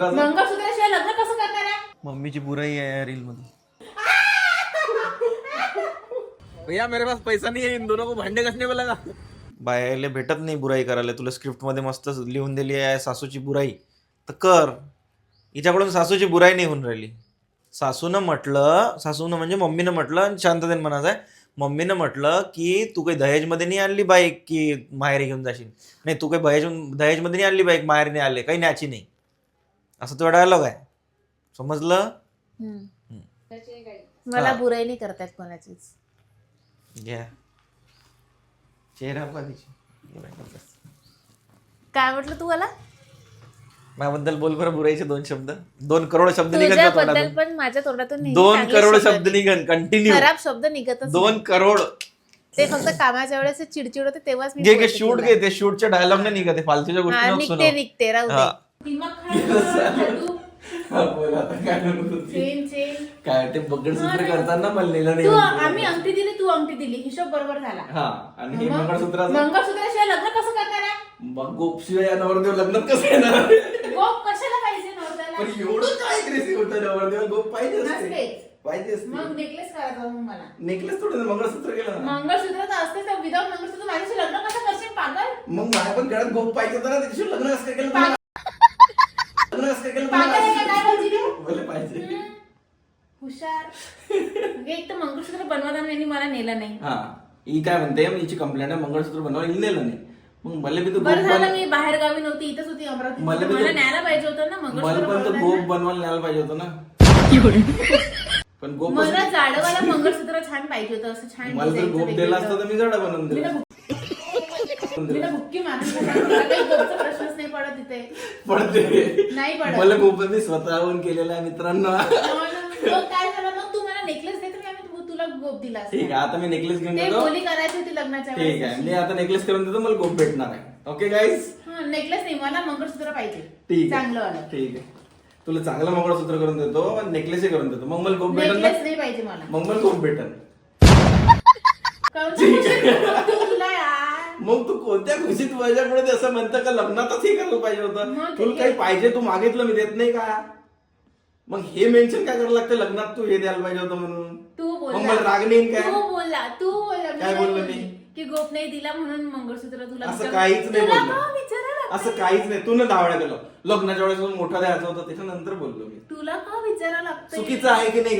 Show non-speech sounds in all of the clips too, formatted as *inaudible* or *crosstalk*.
मंगळसूत्राशिवाय लग्न कसं करणार आहे? मम्मीची बुराई आहे रील मध्ये भैया मेरे पास पैसा नहीं है इन दोनों को भांडे घासने को लगा बायाले भेटत नाही बुराई करायला. तुला स्क्रिप्टमध्ये मस्त लिहून दिली आहे सासूची बुराई. तर कर. हिच्याकडून सासूची बुराई नाही होऊन राहिली. सासूनं म्हटलं सासूनं म्हणजे मम्मीनं म्हटलं आणि शांततेने म्हणायचं आहे मम्मीनं म्हटलं की तू काही दहेजमध्ये नाही आणली बाईक की माहेरी घेऊन जाशील? नाही तू काही दहेज दहेजमध्ये नाही आणली बाईक माहेरी नाही आले काही न्याची नाही. असं तो डायलॉग आहे. समजलं? मला बुराई नाही करतायत कोणाचीच. घ्या. चेहरा बघा तिची. काय म्हटलं तू मला? माझ्याबद्दल बोल बरं बुराईचे दोन शब्द. दोन करोड शब्द निघत ना तुझ्याबद्दल तोंडातून. पण माझ्या तोंडातून नेहमी दोन चांगले करोड शब्द निघन. कंटिन्यू खराब शब्द निघतच दोन करोड. ते फक्त कामाच्या वेळेस चिडचिड होते तेव्हाच मी बोलते शूट तुला. घे ते शूटच्या डायलॉग नाही निघत फालतूच्या गोष्टी नको निघते सुनावू. निघते. राहू हा. दे. *laughs* बोल आता काय म्हणत होती? Chain chain. काय ते बगडसूत्र करताना मला नेलं नाही तू म्हणते. आम्ही अंगठी दिली तू अंगठी दिली. हिशोब बरोबर झाला. हा आणि हे मग- मंगळसूत्राचं? मंगळसूत्राशिवाय लग्न कसं करणार आहे? मग गोपशिवाय या नवरदेव लग्नात कसं येणार गोप कशाला पाहिजे नवऱ्याला एवढं काय क्रेझी होतं नवरदेव गोप पाहिजे असते. नसतेच. पाहिजे असते. मग नेकलेस करायचा मग मला. नेकलेस थोडं मंगळसूत्र केलं ना. मंगळसूत्र तर असते तर विदाउट मंगळसूत्र माझ्याशी लग्न कसं करशील पागल? मग मला पण गळ्यात गोप पाहिजे होतं ना त्याच्याशी लग्न कसं काय केलं? पागल लग्न कसं काय केलं पागल आहे का काय बोलती रे? मला पाहिजे हम्म. हुशार म्हणजे एक तर मंगळसूत्र बनवताना यांनी मला नेलं नाही हा ही काय म्हणते हिची कंप्लेंट आहे मंगळसूत्र बनवायला नेलं नाही मग मला बी तो गोप बरं झालं बन- मी बाहेर गावी नव्हती इथंच होती अमरावती मला बी मला तो- न्यायला पाहिजे होतं ना मला मंगळसूत्र पण तो बनवताना. गोप बनवायला न्यायला पाहिजे होतं ना पण गोप मला जाडवाला मंगळसूत्र छान पाहिजे होतं असं छान मला जर गोप दिला असता. तर मी जडा बनवून मी दिला ना मी ना मारून खाणार. नाही पडत तिथे. पडते. नाही पडत. मला मी स्वतःहून केलेला आहे मित्रांनो. हो. मग काय झालं? मग तू मला नेकलेस दे तर मी आम्ही तू- तुला गोप दिला असता. ठीक आहे आता मी नेकलेस घेऊन ते येतो बोली करायची होती लग्नाच्या ठीक आहे मी आता नेकलेस करून देतो मला गोप भेटणार आहे. ओके गाईज नेकलेस नाही मला मंगळसूत्र पाहिजे. ठीक चांगलं आहे वाला ठीक आहे. तुला चांगलं मंगळसूत्र करून देतो नेकलेसही करून देतो. मग मला गोप भेटेल ना? नेकलेस नाही पाहिजे मला. मग मला गोप भेटेल. तुला यार. मग तू कोणत्या खुशीत माझ्याकडे ते असं म्हणतं का लग्नातच हे करायला पाहिजे होतं तुला काही. पाहिजे तू मागितलं मी देत नाही का मग हे मेन्शन काय करायला लागतं लग्नात तू हे द्यायला पाहिजे होतं म्हणून तू मग मला राग नाही काय तू बोलला तू बोलला काय बोललो. मी? की गोप नाही दिला म्हणून मंगळसूत्र तुला असं विचार- काहीच नाही तुला बोललो. का? असं काहीच नाही. तू न दावड्या केलं लग्नाच्या वेळेस मोठा द्यायचं होतं त्याच्यानंतर बोललो मी. तुला का विचारायला लागतंय? चुकीचं आहे की नाही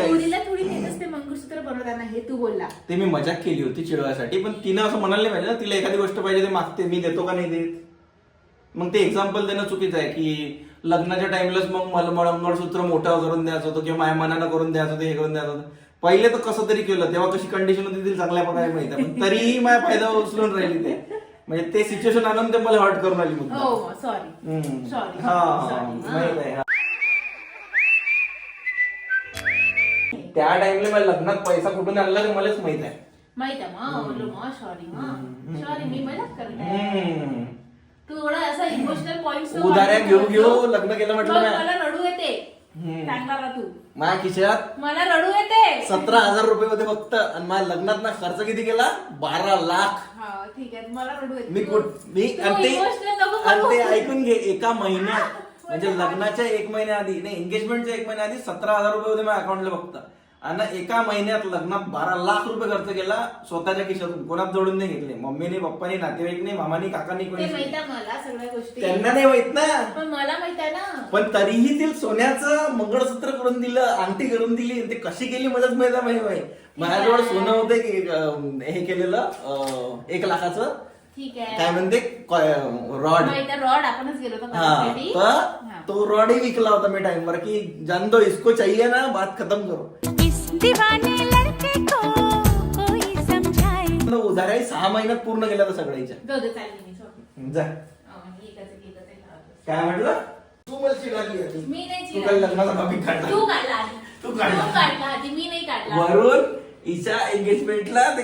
थोडी असते मंगळसूत्र बनवताना हे तू बोलला. ते मी मजाक केली होती चिडवायसाठी पण तिनं असं म्हणायला नाही पाहिजे. ना तिला एखादी गोष्ट पाहिजे ते मागते मी देतो का नाही देत? मग ते एक्झाम्पल देणं चुकीचं आहे की लग्नाच्या टाइमलाच मग मला मला मंगळसूत्र मोठं करून द्यायचं होतं किंवा माझ्या मनानं करून द्यायचं होतं हे करून द्यायचं होतं. पहिले तर कसं तरी केलं तेव्हा कशी कंडिशन होती ती चांगल्या प्रकारे माहिती आहे पण तरीही माझ्या फायदा उचलून राहिली ते. म्हणजे ते सिच्युएशन आणून ते मला हर्ट करून आली हो सॉरी हम्म. Sorry. हा, हा, Sorry. माहीत आहे, हा. त्या टाइमला मला लग्नात पैसा कुठून आणला ते मलाच माहीत आहे माहीत आहे बोललो मग सॉरी मग सॉरी मी मजाक करते हम्म. तू एवढा असा इमोशनल पॉइंट उधाऱ्या घेऊ घेऊ लग्न केलं म्हटलं मी. मला तू. माझ्या खिशात मला रडू येते. सतरा हजार रुपये होते फक्त. आणि माझ्या लग्नात ना खर्च किती केला? बारा लाख. हा ठीक आहे. मला रडू येते. मी तू- कुठ मी तू आणि ते emotional नको आणि ते करू. ऐकून घे. एका महिन्यात. *laughs* म्हणजे लग्नाच्या एक महिन्या आधी नाही एंगेजमेंटच्या एक महिन्या आधी सतरा हजार रुपये होते माझ्या अकाउंटला फक्त. आणि एका महिन्यात लग्नात बारा लाख रुपये खर्च केला स्वतःच्या खिशातून. कोणात जोडून नाही घेतले. मम्मीने पप्पानी नातेवाईकने मामानी काकानी ते कोणी माहीत आहे मला सगळ्या गोष्टी. त्यांना नाही माहीत ना. पण मला माहीत आहे ना. पण तरीही ते सोन्याचं मंगळसूत्र करून दिलं अंगठी करून दिली ते कशी केली मलाच माहिती आहे माहिती आहे. माझ्याजवळ सोनं होतं अं, हे केलेलं अं, एक लाखाचं. ठीक काय म्हणते? रॉड. माहीत आहे रॉड आपणच गेलो होतो हा करायसाठी. तर हा. तो रॉडही विकला होता मी टाइमवर की जान दो इसको चाहिए ना बात खत्म करो. इस दीवाने लड़के को कोई समझाए म्हणलं, उधाऱ्याही सहा महिन्यात पूर्ण केल्या तर सगळ्याच्या. जा. काय म्हटलं तू मला चिडाली आधी. मी नाही तू. काय लग्नाचा टॉपिक काढला तू काढला आधी. तू तू काढला. काढला आधी मी नाही काढला वरून हिच्या एंगेजमेंटला ते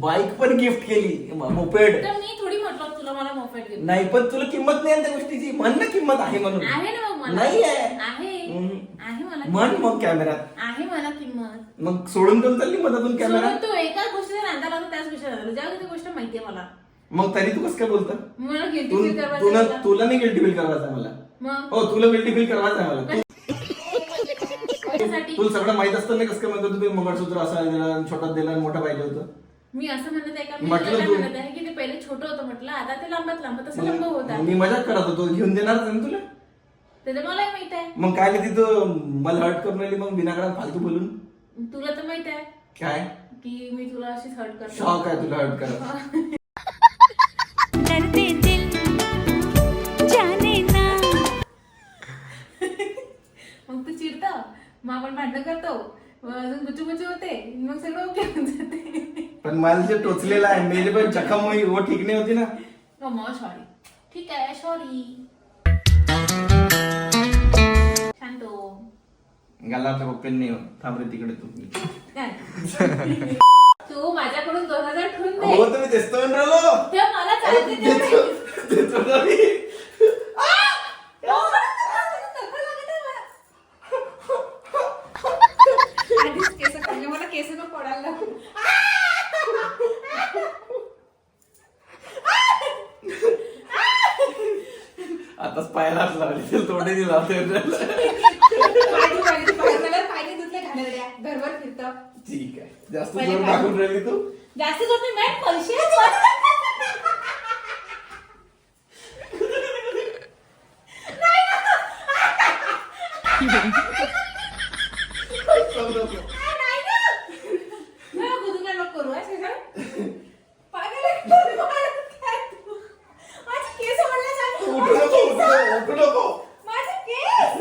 बाईक पण गिफ्ट केली. मोपेड तर मी थोडी म्हटलं तुला मला मोफेट घेऊन. नाही पण तुला किंमत नाही आहे त्या गोष्टीची. म्हण ना किंमत आहे म्हणून. आहे ना मग मला. नाही आहे. आहे. हम्म. आहे मला म्हण किंमत. मग कॅमेरात आहे मला किंमत. मग सोडून देऊन चालली मधातून कॅमेरा सोडून तू एकाच गोष्टीचा नांदा त्याच गोष्टी ज्या ती गोष्ट माहितीये मला. मग तरी तू कसं काय बोलतं? मला गिल्टी फील तुला करायचं तुला. नाही गिल्टी फील करायचं मला. मग? हो तुला बिल करवायचं आहे मला. तुला सगळं माहीत असतं ना कसं काय म्हणतो तुम्ही? मंगळसूत्र असं दिला छोटा दिला आणि मोठा पाहिजे होतं. मी असं म्हणत आहे का? मी म्हटलं तुला तू- म्हणत आहे की ते पहिले छोटं होतं म्हटलं आता ते लांबत लांबत असं लंब होत आहे. मी मजाक करत होतो. घेऊन देणारच आहे ना तुला? ते तर मलाही माहीत आहे. मग काय रे तिथं मला हर्ट करून राहिली मग विनाकारण फालतू बोलून? तुला तर माहीत आहे काय? की मी तुला अशीच हर्ट करते. शॉक आहे तुला हर्ट करा *laughs* मग आपण भांडण करतो. मग अजून गुचू गुचू होते. मग सगळं ओके होऊन जाते. पण मला जे टोचलेलं आहे मेरे पण जखम हुई वो ठीक नाही होती ना? हो मग सॉरी ठीक आहे सॉरी शांत हो. नाही थांब रे तिकडे तू. काय? तू माझ्याकडून दोन हजार ठेवून हो दे तुम्ही तेच तर म्हणून राहिलो ते मला चालते देतो- देतो ना मी. आधीच केस काढले मला केस न पडायला लागले. आताच पायाला हात लावले त्याला तोंडे दिला पाणी पाणी बाहेर झाल्यावर पाणी धुतले घाणेरड्या. ठीक आहे. जास्त पहिले जोर? टाकून राहिली तू? जास्त जोर नाही मॅट पैसे *laughs* *laughs* हा, शेजारी? पागल आहे तू? काय तू? माझे केस ओढले सांग. उठू नको उठू नको, उठू नको माझे केस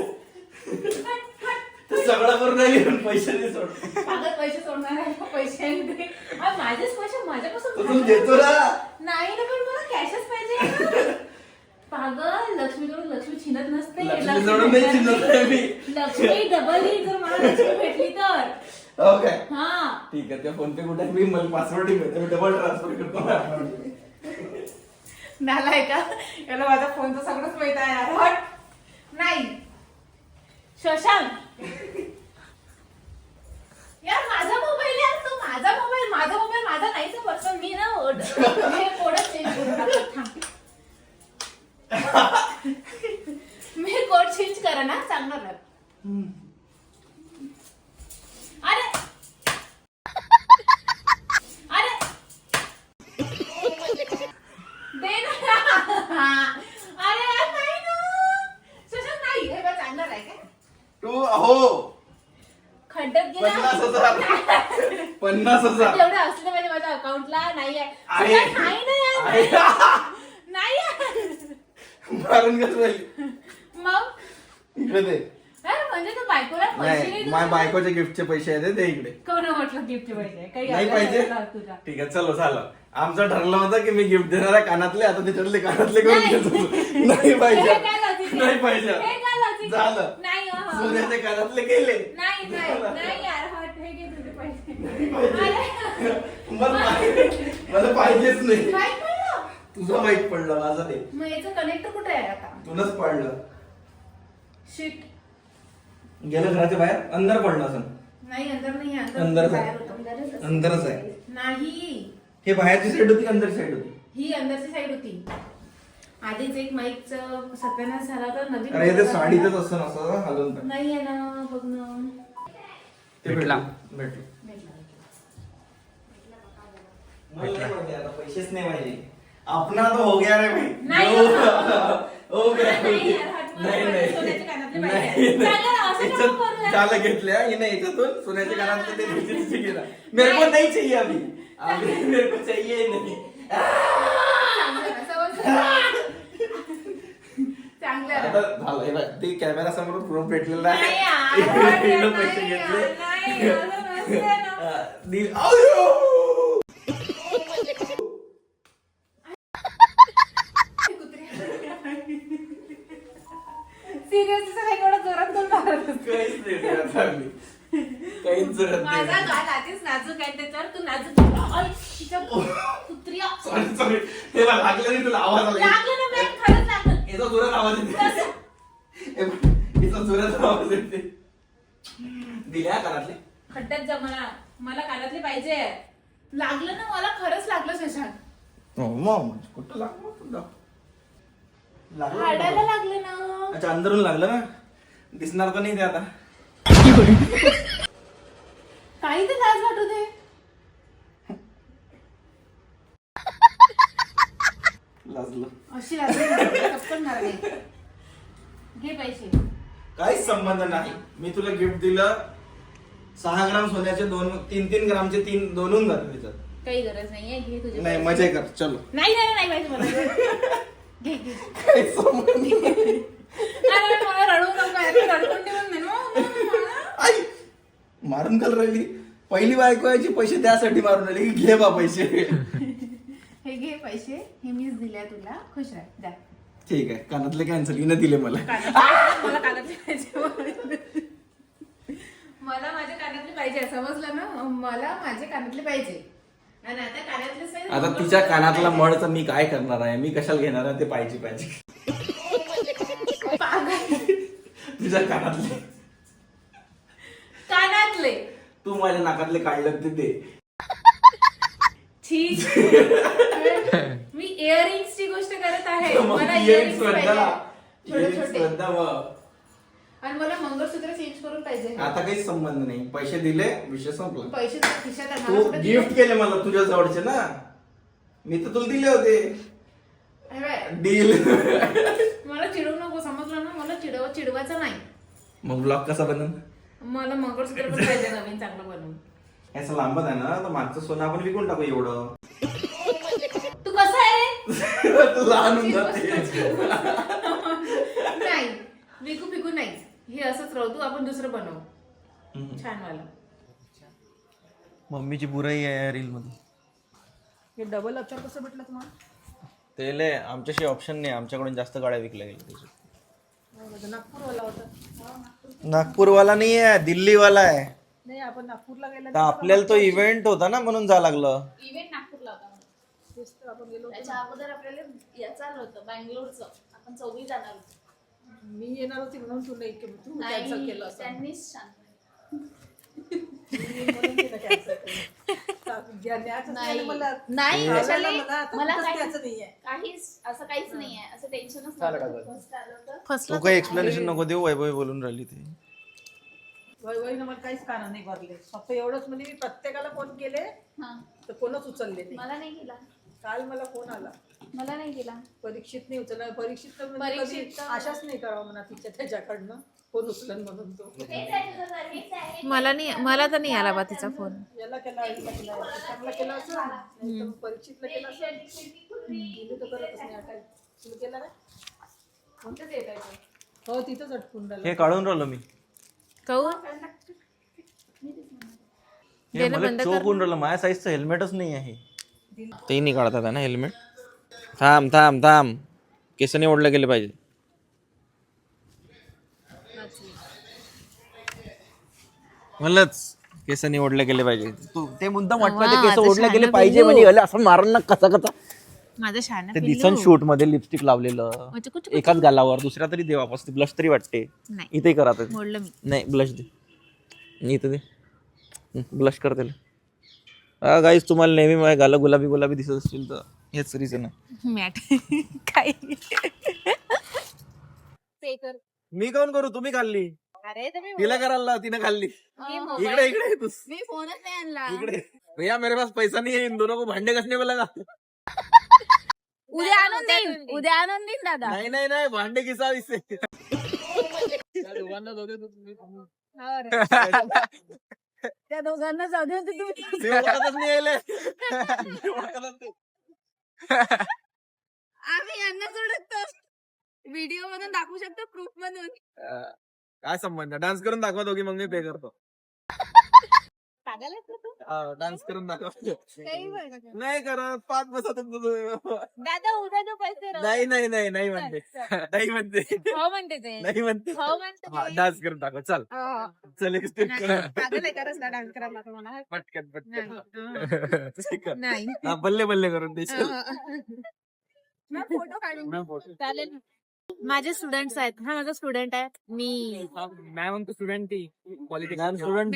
हट, हट. ते सगळं करून राहिली पण पैसे नाही सोड. पागल पैसे सोडणार आहे का पैसे आणि ते? अरे माझेच पैसे माझ्यापासून तू देतो ना. नाही ना पण मला कॅशच पाहिजे ना. पागल लक्ष्मीकडून लक्ष्मी छिनत नसते. लक्ष्मीजवळून नाही मी. लक्ष्मी डबल येईल जर मला लक्ष्मी भेटली तर. हो काय हा. ठीक आहे त्या फोन पे कुठे आहे? मी मला पासवर्ड मी डबल ट्रान्सफर करतो. ना नालाय का याला माझा फोनचं सगळंच माहीत आहे यार. हट. नाही. शशांक यार माझा मोबाईल यार तो माझा मोबाईल माझा मोबाईल माझा नाही तर पर्सन मी ना ओढ- हे कोडच चेंज करून टाकतो. थांब. मी कोड चेंज करा ना चांगलं राहत अरे अरे दे ना अरे यार नाही ना सुशांत नाही हे बघ चांगलं आहे काय? तू हो खड्ड्यात पन्नास हजार. पन्नास हजार. तेवढं असलं पाहिजे माझ्या अकाउंटला नाही आहे. आहे. सुशांत, नाही ना यार. आहे. नाही यार. मारून कसं राहिली मग? इकडे दे. म्हणजे तू बायकोला पैसे नाही नाही माझ्या देऊ बायकोचे गिफ्टचे पैसे आहेत ते इकडे. कोण म्हटलं गिफ्ट पाहिजे काही नाही आपल्या पाहिजे. घराला तुझ्या. ठीक आहे चलो झालं. आमचं ठरलं होतं की मी गिफ्ट देणार आहे कानातले आता त्याच्यातले कानातले करून नाही. देतो नाही पाहिजे. हे काय? नाही पाहिजे. हे? झालं. नाही अहं. सोन्याचे कानातले गेले नाही नाही झालं. नाही यार हट हे घे तुझे पैसे. अरे. मला पाहिजे- मला पाहिजेच नाही. माहीत पडलं? तुझं वाईट पडलं माझं नाही. मग याचं कनेक्टर कुठे आहे आता? तुलाच पडलं. शिट गेलं घराच्या बाहेर अंदर पडलं असं नाही अंदर नाही अंदर अंदरच आहे. होतं. अंदरच आहे. नाही. हे बाहेरची साईड होती अंदर साईड होती? ही अंदरची साईड होती. आधीच एक माईकचं सत्यानाश झाला तर नवीन अरे साडीतच. असं असं हलवून टाक. नाही आहे ना बघ ना ते भेटला. भेटलं भेटलं भेटला. मला नाही माहिती आता पैसेच नाही पाहिजे अपना तो हो गया रे भाई नाही हो हो. हो गया नाही यार, हात मला नाही पाहिजे, नाही सोन्याचे कानातले नाही, पाहिजे. नाही. चालेल, असं नको याच्यात करू यार. झालं घेतल्या हिने याच्यातून सोन्याचे कानातले ते गेला मेरे को नहीं चाहिए अभी अभी मेरे को चाहिए ही नहीं चांगलं? आता झालं हे बघ, ते कॅमेरा समोर प्रूफ भेटलेला आहे हिनं *laughs* पैसे नाही घेतले यार, नाही, असं नसतं ना. दिल आयो! सिरियसली सगळं एवढं जोरात बोल मारत होती. काहीच नाही जरा चांगली. काहीच जरत माझा नाही गाल आधीच नाजूक आहे त्याच्यावर तू नाजूक तिच्या कुत्र्या सॉरी सॉरी हे बघ, लागलं नाही तुला आवाज आला लागलं ना याचा जोरात आवाज येते. याचा जोरात आवाज येते. दिल्या कानातले खड्ड्यात जा मला. मला कानातले पाहिजे. लागलं ना मला खरंच लागलं शशांक हो मग कुठं लागलं तुला लागलं हाडाला लागलं ना. अच्छा अंदरून लागलं ना? दिसणार तर नाही ते आता. काही तर लाज वाटू दे. लाजलं. अशी लागली. घे पैसे. काहीच संबंध नाही. मी तुला गिफ्ट दिलं सहा ग्राम सोन्याचे दोन तीन तीन ग्रामचे तीन दोनून जाते त्याच्यात. काही गरज नाहीये घे तुझे नाही पैसे. मजा कर चलो. नाही नाही नाही पाहिजे मला घे घे. काही संबंध नाही. अरे मला रडू नको यार, मी रडकुंडी देऊन दे ना. मला- आई मारून काल राहिली. पहिली बायको यायची पैसे त्यासाठी मारून राहिली की घे बा पैसे. पैसे हे मीच दिले तुला. खुश राह. द्या ठीक आहे. कानातले कॅन्सल हिनं दिले मला. मला कानातले पाहिजे मला माझ्या कानातले पाहिजे. समजलं ना? मला माझे कानातले पाहिजे. आणि आता तिच्या कानातला मळचं मी काय करणार आहे? मी कशाला घेणार आहे? ते पाहिजे पाहिजे. तुझ्या कानातले. कानातले. तू माझ्या नाकातले काढलं ते दे. मी इयरिंग्स ची गोष्ट करत आहे. मला इयरिंग्स छोटे छोटे. आणि मला मंगळसूत्र चेंज करून पाहिजे. आता काही संबंध नाही. पैसे दिले विषय संपला. पैसे खिशात? गिफ्ट केले मला तुझ्या जवळचे ना. मी तर तुला दिले होते. डील मला चिडवू नको समजलं ना? मला चिडव चिडवायचं नाही. मग ब्लॉग कसा बनन? मला मंगळसूत्र पण पाहिजे नवीन चांगलं बनवून. असं लांबत आहे ना तर मागचं सोनं आपण विकून टाकू एवढं. तू कसं आहे? तू लहान होऊन जाते. नाही विकू फिकू नाही. हे असंच राहू तू आपण दुसरं बनवू. छान वाला. मम्मीची बुराई आहे रील मध्ये हे डबल अक्षर कसं भेटलं तुम्हाला? ते लय आमच्याशी ऑप्शन नाही आमच्याकडून जास्त गाड्या विकल्या गेल्या त्याच्या नागपूरवाला होता. नागपूरवाला नाही आहे दिल्लीवाला आहे. नाही आपण नागपूरला गेला तर आपल्याला तो इव्हेंट होता ना म्हणून जा लागलं. इव्हेंट नागपूरला होता म्हणून. तेच तर आपण गेलो त्याच्या अगोदर आपल्याला याचं आलं होतं बँगलोरचं. आपण चौघी जाणार होतो. मी येणार होती म्हणून तू नाही केलं तू नाही, कॅन्सल केलं असं. त्यांनीच म्हणून cancel केलं. नाही नाही. मला नाही मला- कशाला? मला आता मला कुठंच काही- द्यायचं नाहीये. काहीच असं काहीच नाहीये. असं टेन्शनच नव्हतं First आलं होतं तू काही एक्सप्लेनेशन नको देऊ वैभव बोलून राहिली ते. वय मला काहीच कारण नाही भरले फक्त एवढंच म्हणजे मी प्रत्येकाला फोन केले हा. तर कोणच उचलले नाही. मला नाही केला काल मला फोन आला. मला नाही केला परीक्षित नाही उचलला परीक्षित तर म्हणजे परीक्षित कधी तर- आशाच नाही करावं म्हणा तिच्या त्याच्याकडनं. फोन उचलन म्हणून तो. हेच आहे तुझं सर, हेच आहे. मला नाही मला तर नाही आला बा तिचा फोन याला केला केला असं नाही तर मग परीक्षितला केला असं गेली तर करतच नाही. तुला केला काय कोणतंच येत आहे ते. हो तिथंच अटकून राहिलं. हे काढून राहिलो मी. हे मला चोप होऊन राहिलं माझ्या साईजचं हेल्मेटच नाही आहे ते नाही काढतात ना हेल्मेट? थांब थांब थांब केस नाही ओढले गेले पाहिजे मलाच केस नाही ओढले गेले पाहिजे तू वाटतं ते केस ओढले गेले पाहिजे म्हणजे असं मारण ना कसा कसा माझं छान ते दिसन शूटमध्ये लिपस्टिक लावलेलं कुठे एकाच गालावर दुसऱ्या तरी देवा ते ब्लश तरी वाटते. नाही. इथे करा ते. मोडलं मी. नाही ब्लश दे. इथं दे. ब्लश कर त्याला. हा गाईस तुम्हाला नेहमी माझ्या गाला गुलाबी गुलाबी दिसत असतील तर हेच रिझन आहे. मॅट. *laughs* काय? मी काऊन करू? तुम्ही खाल्ली. अरे तुम्ही तिला करायला लाव, तिने खाल्ली. इकडे इकडे तू. मी फोनच नाही आणला. इकडे. भैया मेरे पास पैसा नहीं है इन दोनों को भांडे कसने को लगा. *laughs* उद्या आणून देईन. उद्या आणून देईन दादा. नहीं नहीं नहीं भांडे किसा इससे *laughs* त्या दोघांना जाऊ दे तुम्ही. आम्ही यांना सोडतो व्हिडिओ मधून दाखवू शकतो प्रूफ मधून. अं, काय संबंध? डान्स करून दाखवा दोघी मग मी पे करतो. तू डान्स करून दाखव. काही? नाही करत पाच बसत दादा उद्या जो पैसे राहू. नाही नाही नाही नाही म्हणते. नाही म्हणते. हो म्हणते ते. नाही म्हणते. हो म्हणते ते. डान्स करून दाखव. चल. हो. चल एक step कर. पागल आहे का रस्ता डान्स करायला तुम्हाला पटकन पटकन. नाही. नाही. हा, बल्ले बल्ले करून देशील फोटो काढून चालेल. माझे स्टुडंट्स आहेत. हा माझा स्टुडंट आहे. मी. मैं उनको स्टूडेंट मॅम स्टुडंट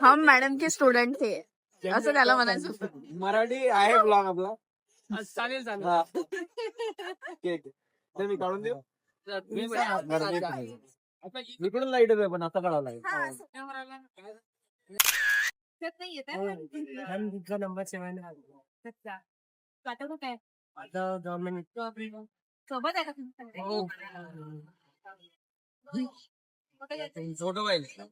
हम मैडम के स्टूडेंट थे असं त्याला म्हणायचं मराठी आहे ब्लॉग आपला चालेल चालेल हा. ठीक आहे. तर मी काढून देऊ मी इकडून लाइट आहे पण आता काढावं लागेल नंबर सेवन काय आता दोन मिनिट सोबत आहे का तुम्ही? हो. कुठे जायचं? फोटो पाहिजे